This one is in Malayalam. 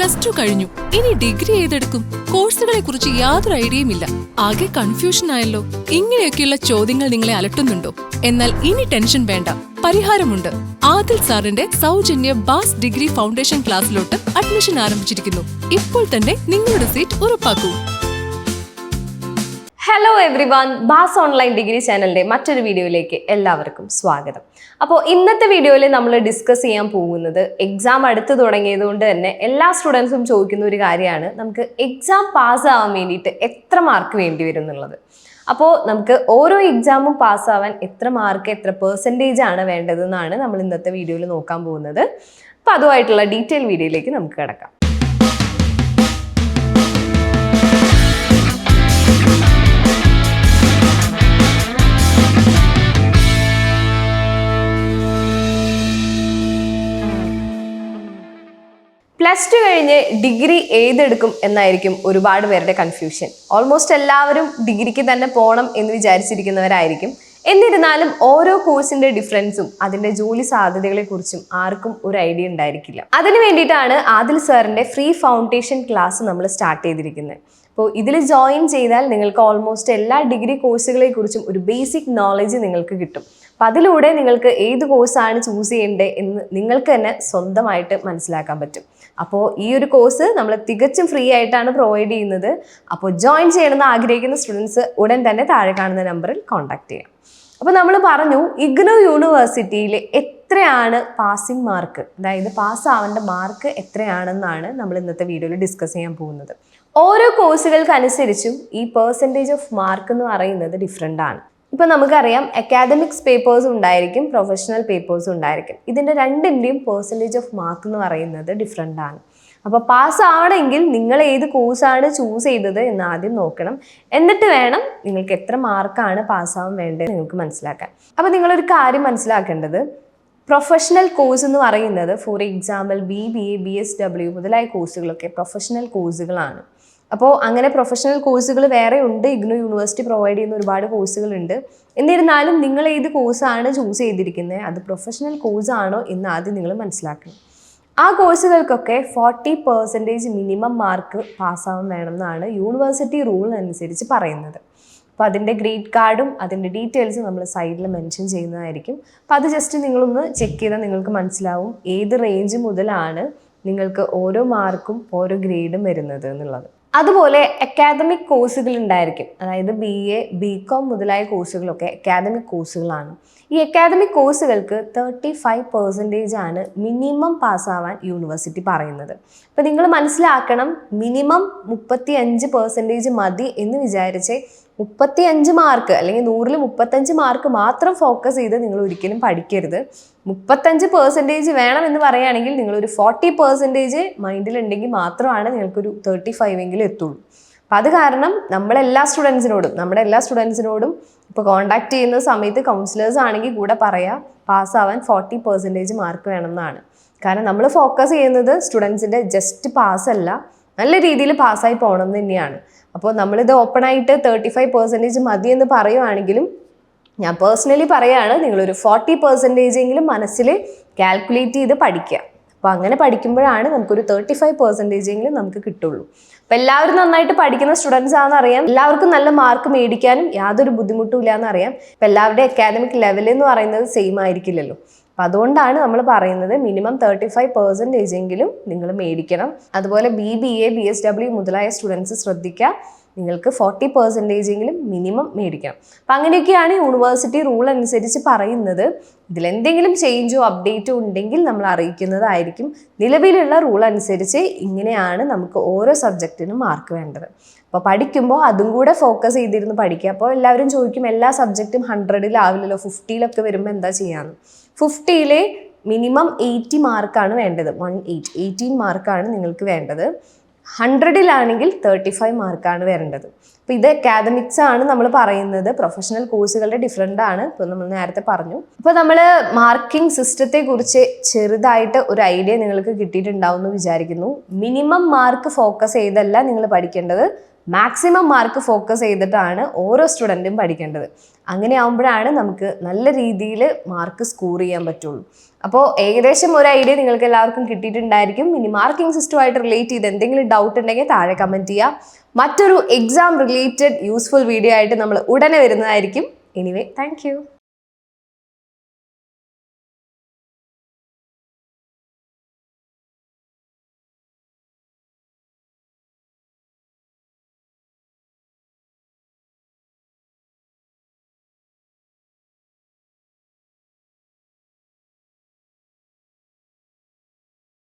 പ്ലസ് ടു കഴിഞ്ഞു. ഇനി ഡിഗ്രി ഏതെടുക്കും? കോഴ്സുകളെ കുറിച്ച് യാതൊരു ഐഡിയയും ഇല്ല. ആകെ കൺഫ്യൂഷൻ ആയല്ലോ. ഇങ്ങനെയൊക്കെയുള്ള ചോദ്യങ്ങൾ നിങ്ങളെ അലട്ടുന്നുണ്ടോ? എന്നാൽ ഇനി ടെൻഷൻ വേണ്ട. പരിഹാരമുണ്ട്. ആദിൽ സാറിന്റെ സൗജന്യ ബാസ് ഡിഗ്രി ഫൗണ്ടേഷൻ ക്ലാസ്സിലോട്ട് അഡ്മിഷൻ ആരംഭിച്ചിരിക്കുന്നു. ഇപ്പോൾ തന്നെ നിങ്ങളുടെ സീറ്റ് ഉറപ്പാക്കൂ. ഹലോ എവ്രി വൺ ബാസ് ഓൺലൈൻ ഡിഗ്രി ചാനലിന്റെ മറ്റൊരു വീഡിയോയിലേക്ക് എല്ലാവർക്കും സ്വാഗതം. അപ്പോൾ ഇന്നത്തെ വീഡിയോയിൽ നമ്മൾ ഡിസ്കസ് ചെയ്യാൻ പോകുന്നത് എക്സാം അടുത്ത് തുടങ്ങിയതുകൊണ്ട് തന്നെ എല്ലാ സ്റ്റുഡൻസും ചോദിക്കുന്ന ഒരു കാര്യമാണ് നമുക്ക് എക്സാം പാസ്സാവാൻ വേണ്ടിയിട്ട് എത്ര മാർക്ക് വേണ്ടി വരും എന്നുള്ളത്. അപ്പോൾ നമുക്ക് ഓരോ എക്സാമും പാസ്സാവാൻ എത്ര മാർക്ക് എത്ര പെർസെന്റേജ് ആണ് വേണ്ടതെന്നാണ് നമ്മൾ ഇന്നത്തെ വീഡിയോയിൽ നോക്കാൻ പോകുന്നത്. അപ്പോൾ അതുമായിട്ടുള്ള ഡീറ്റെയിൽ വീഡിയോയിലേക്ക് നമുക്ക് കിടക്കാം. പ്ലസ് ടു കഴിഞ്ഞ് ഡിഗ്രി ഏതെടുക്കും എന്നായിരിക്കും ഒരുപാട് പേരുടെ കൺഫ്യൂഷൻ ഓൾമോസ്റ്റ് എല്ലാവരും ഡിഗ്രിക്ക് തന്നെ പോകണം എന്ന് വിചാരിച്ചിരിക്കുന്നവരായിരിക്കും. എന്നിരുന്നാലും ഓരോ കോഴ്സിന്റെ ഡിഫറൻസും അതിന്റെ ജോലി സാധ്യതകളെ കുറിച്ചും ആർക്കും ഒരു ഐഡിയ ഉണ്ടായിരിക്കില്ല. അതിനു വേണ്ടിയിട്ടാണ് ആദിൽ സാറിന്റെ ഫ്രീ ഫൗണ്ടേഷൻ ക്ലാസ് നമ്മൾ സ്റ്റാർട്ട് ചെയ്തിരിക്കുന്നത്. അപ്പോൾ ഇതിൽ ജോയിൻ ചെയ്താൽ നിങ്ങൾക്ക് ഓൾമോസ്റ്റ് എല്ലാ ഡിഗ്രി കോഴ്സുകളെ കുറിച്ചും ഒരു ബേസിക് നോളജ് നിങ്ങൾക്ക് കിട്ടും. അപ്പം അതിലൂടെ നിങ്ങൾക്ക് ഏത് കോഴ്സാണ് ചൂസ് ചെയ്യേണ്ടത് എന്ന് നിങ്ങൾക്ക് തന്നെ സ്വന്തമായിട്ട് മനസ്സിലാക്കാൻ പറ്റും. അപ്പോൾ ഈ ഒരു കോഴ്സ് നമ്മൾ തികച്ചും ഫ്രീ ആയിട്ടാണ് പ്രൊവൈഡ് ചെയ്യുന്നത്. അപ്പോൾ ജോയിൻ ചെയ്യണമെന്ന് ആഗ്രഹിക്കുന്ന സ്റ്റുഡൻസ് ഉടൻ തന്നെ താഴെ കാണുന്ന നമ്പറിൽ കോൺടാക്ട് ചെയ്യാം. അപ്പോൾ നമ്മൾ പറഞ്ഞു ഇഗ്നോ യൂണിവേഴ്സിറ്റിയിൽ എത്രയാണ് പാസിംഗ് മാർക്ക് അതായത് പാസ് പാസ്സാവേണ്ട മാർക്ക് എത്രയാണെന്നാണ് നമ്മൾ ഇന്നത്തെ വീഡിയോയിൽ ഡിസ്കസ് ചെയ്യാൻ പോകുന്നത്. ഓരോ കോഴ്സുകൾക്ക് അനുസരിച്ചും ഈ പേഴ്സന്റേജ് ഓഫ് മാർക്ക് എന്ന് പറയുന്നത് ഡിഫറെന്റ് ആണ്. ഇപ്പം നമുക്കറിയാം അക്കാദമിക്സ് പേപ്പേഴ്സ് ഉണ്ടായിരിക്കും പ്രൊഫഷണൽ പേപ്പേഴ്സ് ഉണ്ടായിരിക്കും. ഇതിന്റെ രണ്ടിന്റെയും പേഴ്സന്റേജ് ഓഫ് മാർക്ക് എന്ന് പറയുന്നത് ഡിഫറെന്റ് ആണ്. അപ്പോൾ പാസ് ആവണമെങ്കിൽ നിങ്ങൾ ഏത് കോഴ്സാണ് ചൂസ് ചെയ്തത് എന്ന് ആദ്യം നോക്കണം. എന്നിട്ട് വേണം നിങ്ങൾക്ക് എത്ര മാർക്കാണ് പാസ്സാവാൻ വേണ്ടത് നിങ്ങൾക്ക് മനസ്സിലാക്കാൻ. അപ്പോൾ നിങ്ങളൊരു കാര്യം മനസ്സിലാക്കേണ്ടത്. പ്രൊഫഷണൽ കോഴ്സ് എന്ന് പറയുന്നത് for example B B A B S W മുതലായ കോഴ്സുകളൊക്കെ പ്രൊഫഷണൽ കോഴ്സുകളാണ് അപ്പോൾ അങ്ങനെ പ്രൊഫഷണൽ കോഴ്സുകൾ വേറെ ഉണ്ട്. ഇഗ്നോ യൂണിവേഴ്സിറ്റി പ്രൊവൈഡ് ചെയ്യുന്ന ഒരുപാട് കോഴ്സുകളുണ്ട് എന്നിരുന്നാലും നിങ്ങൾ ഏത് കോഴ്സാണ് ചൂസ് ചെയ്തിരിക്കുന്നത്? അത് പ്രൊഫഷണൽ കോഴ്സാണോ എന്ന് ആദ്യം നിങ്ങൾ മനസ്സിലാക്കണം. ആ കോഴ്സുകൾക്കൊക്കെ ഫോർട്ടി പെർസെന്റേജ് മിനിമം മാർക്ക് പാസ്സാവാൻ വേണം എന്നാണ് യൂണിവേഴ്സിറ്റി റൂൾ അനുസരിച്ച് പറയുന്നത്. അപ്പോൾ അതിന്റെ ഗ്രേഡ് കാർഡും അതിന്റെ ഡീറ്റെയിൽസും നമ്മൾ സൈഡിൽ മെൻഷൻ ചെയ്യുന്നതായിരിക്കും. അപ്പോൾ അത് ജസ്റ്റ് നിങ്ങളൊന്ന് ചെക്ക് ചെയ്താൽ നിങ്ങൾക്ക് മനസ്സിലാവും ഏത് റേഞ്ച് മുതലാണ് നിങ്ങൾക്ക് ഓരോ മാർക്കും ഓരോ ഗ്രേഡും വരുന്നത് എന്നുള്ളത്. അതുപോലെ അക്കാദമിക് കോഴ്സുകൾ ഉണ്ടായിരിക്കും. അതായത് ബി എ ബി കോം മുതലായ കോഴ്സുകളൊക്കെ അക്കാദമിക് കോഴ്സുകളാണ് ഈ അക്കാദമിക് കോഴ്സുകൾക്ക് തേർട്ടി ഫൈവ് പെർസെന്റേജ് ആണ് മിനിമം പാസ്സാവാൻ യൂണിവേഴ്സിറ്റി പറയുന്നത്. അപ്പോൾ നിങ്ങൾ മനസ്സിലാക്കണം മിനിമം മുപ്പത്തി അഞ്ച് പെർസെന്റേജ് മതി എന്ന് വിചാരിച്ച് മുപ്പത്തി അഞ്ച് മാർക്ക് അല്ലെങ്കിൽ നൂറിൽ മുപ്പത്തഞ്ച് മാർക്ക് മാത്രം ഫോക്കസ് ചെയ്ത് നിങ്ങൾ ഒരിക്കലും പഠിക്കരുത്. മുപ്പത്തഞ്ച് പെർസെന്റേജ് വേണം എന്ന് പറയുകയാണെങ്കിൽ നിങ്ങളൊരു ഫോർട്ടി പെർസെന്റേജ് മൈൻഡിലുണ്ടെങ്കിൽ മാത്രമാണ് നിങ്ങൾക്കൊരു തേർട്ടി ഫൈവെങ്കിലും എത്തുള്ളൂ. അപ്പം അത് കാരണം നമ്മളെല്ലാ സ്റ്റുഡൻസിനോടും നമ്മുടെ എല്ലാ സ്റ്റുഡൻസിനോടും ഇപ്പോൾ കോൺടാക്ട് ചെയ്യുന്ന സമയത്ത് കൗൺസിലേഴ്സ് ആണെങ്കിൽ കൂടെ പറയാം പാസ്സാവാൻ ഫോർട്ടി പെർസെന്റേജ് മാർക്ക് വേണമെന്നാണ്. കാരണം നമ്മൾ ഫോക്കസ് ചെയ്യുന്നത് സ്റ്റുഡൻസിന്റെ ജസ്റ്റ് പാസ്സല്ല നല്ല രീതിയിൽ പാസ്സായി പോകണം തന്നെയാണ്. അപ്പോൾ നമ്മളിത് ഓപ്പൺ ആയിട്ട് തേർട്ടി ഫൈവ് പെർസെന്റേജ് മതി എന്ന് പറയുവാണെങ്കിലും ഞാൻ പേഴ്സണലി പറയുകയാണ് നിങ്ങളൊരു ഫോർട്ടി പെർസെന്റേജ് എങ്കിലും മനസ്സിൽ കാൽക്കുലേറ്റ് ചെയ്ത് പഠിക്കുക. അപ്പോൾ അങ്ങനെ പഠിക്കുമ്പോഴാണ് നമുക്കൊരു തേർട്ടി ഫൈവ് പെർസെന്റേജ് എങ്കിലും നമുക്ക് കിട്ടുള്ളൂ. അപ്പോൾ എല്ലാവരും നന്നായിട്ട് പഠിക്കുന്ന സ്റ്റുഡൻസ് ആണെന്ന് അറിയാം. എല്ലാവർക്കും നല്ല മാർക്ക് മേടിക്കാനും യാതൊരു ബുദ്ധിമുട്ടും ഇല്ല എന്നറിയാം അപ്പോൾ എല്ലാവരുടെയും അക്കാദമിക് ലെവൽ എന്ന് പറയുന്നത് സെയിം ആയിരിക്കില്ലല്ലോ. അപ്പം അതുകൊണ്ടാണ് നമ്മൾ പറയുന്നത് മിനിമം തേർട്ടി ഫൈവ് പെർസെന്റേജ് എങ്കിലും നിങ്ങൾ മേടിക്കണം. അതുപോലെ B B A B S W മുതലായ സ്റ്റുഡൻസ് ശ്രദ്ധിക്കുക നിങ്ങൾക്ക് ഫോർട്ടി പെർസെന്റേജ് എങ്കിലും മിനിമം മേടിക്കണം. അപ്പം അങ്ങനെയൊക്കെയാണ് യൂണിവേഴ്സിറ്റി റൂൾ അനുസരിച്ച് പറയുന്നത്. ഇതിലെന്തെങ്കിലും ചേഞ്ചോ അപ്ഡേറ്റോ ഉണ്ടെങ്കിൽ നമ്മൾ അറിയിക്കുന്നതായിരിക്കും. നിലവിലുള്ള റൂൾ അനുസരിച്ച് ഇങ്ങനെയാണ് നമുക്ക് ഓരോ സബ്ജക്റ്റിനും മാർക്ക് വേണ്ടത്. അപ്പോൾ പഠിക്കുമ്പോൾ അതും കൂടെ ഫോക്കസ് ചെയ്തിരുന്ന് പഠിക്കുക അപ്പോൾ എല്ലാവരും ചോദിക്കും എല്ലാ സബ്ജക്റ്റും ഹൺഡ്രഡിലാവില്ലല്ലോ ഫിഫ്റ്റിയിലൊക്കെ വരുമ്പോൾ എന്താ ചെയ്യാന്ന്. ഫിഫ്റ്റിയിലെ മിനിമം എയ്റ്റി മാർക്കാണ് വേണ്ടത്. വൺ എയ്റ്റ് എയ്റ്റീൻ മാർക്കാണ് നിങ്ങൾക്ക് വേണ്ടത്. ഹൺഡ്രഡിലാണെങ്കിൽ തേർട്ടി ഫൈവ് മാർക്കാണ് വരേണ്ടത്. അപ്പോൾ ഇത് അക്കാദമിക്സ് ആണ് നമ്മൾ പറയുന്നത്. പ്രൊഫഷണൽ കോഴ്സുകളുടെ ഡിഫറെന്റ് ആണ്. ഇപ്പോൾ നമ്മൾ നേരത്തെ പറഞ്ഞു. അപ്പോൾ നമ്മൾ മാർക്കിംഗ് സിസ്റ്റത്തെക്കുറിച്ച് ചെറുതായിട്ട് ഒരു ഐഡിയ നിങ്ങൾക്ക് കിട്ടിയിട്ടുണ്ടാവും എന്ന് വിചാരിക്കുന്നു. മിനിമം മാർക്ക് ഫോക്കസ് ചെയ്തല്ല നിങ്ങൾ പഠിക്കേണ്ടത്. മാക്സിമം മാർക്ക് ഫോക്കസ് ചെയ്തിട്ടാണ് ഓരോ സ്റ്റുഡന്റും പഠിക്കേണ്ടത്. അങ്ങനെ ആകുമ്പോഴാണ് നമുക്ക് നല്ല രീതിയിൽ മാർക്ക് സ്കോർ ചെയ്യാൻ പറ്റുള്ളൂ. അപ്പോൾ ഏകദേശം ഒരു ഐഡിയ നിങ്ങൾക്ക് എല്ലാവർക്കും കിട്ടിയിട്ടുണ്ടായിരിക്കും. ഇനി മാർക്കിംഗ് സിസ്റ്റമായിട്ട് റിലേറ്റ് ചെയ്ത് എന്തെങ്കിലും ഡൗട്ട് ഉണ്ടെങ്കിൽ താഴെ കമന്റ് ചെയ്യുക മറ്റൊരു എക്സാം റിലേറ്റഡ് യൂസ്ഫുൾ വീഡിയോ ആയിട്ട് നമ്മൾ ഉടനെ വരുന്നതായിരിക്കും. Anyway thank